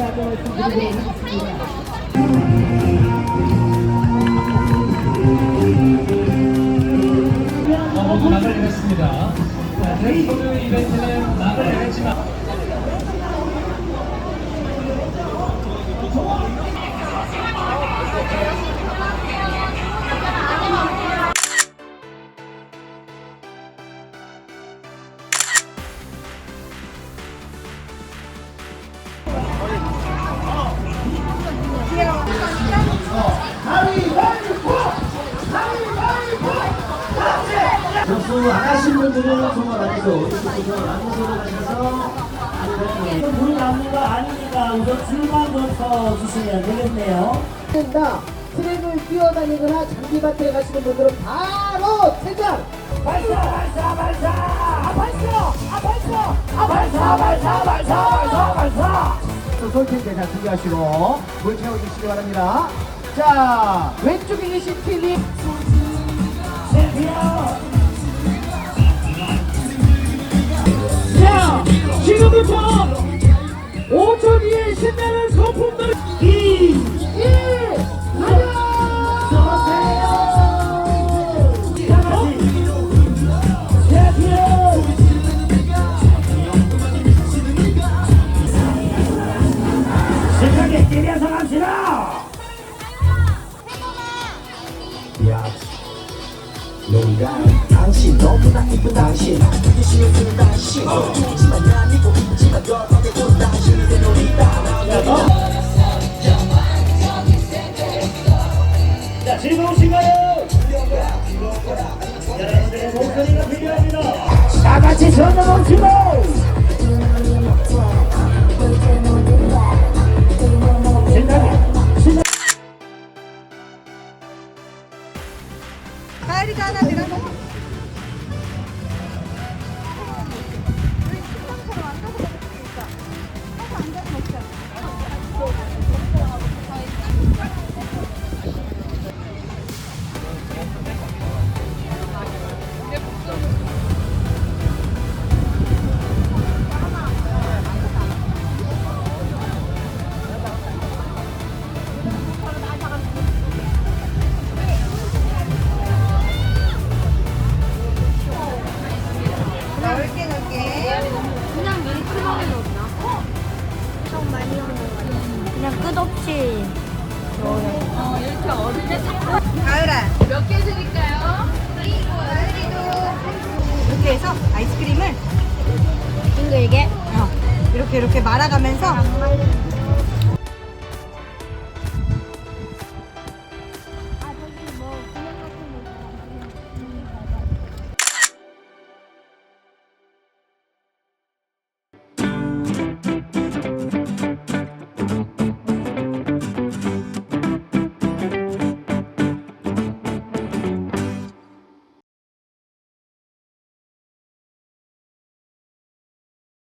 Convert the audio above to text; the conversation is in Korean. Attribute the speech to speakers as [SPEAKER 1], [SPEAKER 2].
[SPEAKER 1] 말씀드리도록 하겠습니다. 어, 내렸습니다. 자, 저희 오늘 이벤트는 내렸지만
[SPEAKER 2] 접수 안 하신 분들은 정말 아니고 접수 나눠서 가셔서
[SPEAKER 1] 물 남는 거 아니니까 우선 줄만 좀 서 주시면 되겠네요.
[SPEAKER 3] 된다. 트랙을 뛰어다니거나 장기밭에 가시는 분들은 바로 퇴장! 발사! 발사! 발사! 아! 아! 아 발사! 발사! 발사! 발사! 발사! 솔팀 잘 준비하시고 물 채워주시기 바랍니다. 자 왼쪽에 계신 팀이
[SPEAKER 1] 자, 지금부터 5초 뒤에 신나는 소품들 2,
[SPEAKER 3] 1
[SPEAKER 1] 뛰면서 갑시다.
[SPEAKER 4] 당신 너무나 이쁜 당신 쓰는 당신 좋지만 아니고 있지만 더 반대로 당신이 내 놀이다
[SPEAKER 1] 자, 즐거우신가요? 여러분들의 목소리가 필요합니다. 다 같이 손을 멈추고.
[SPEAKER 5] 가을이가 하나 들어가. 식당처럼 앉아서
[SPEAKER 6] 끝없이. 이렇게 어른의 상품
[SPEAKER 5] 가을아. 몇 개 드릴까요? 이렇게 해서 아이스크림을
[SPEAKER 6] 싱글게.
[SPEAKER 5] 어, 이렇게 이렇게 말아가면서.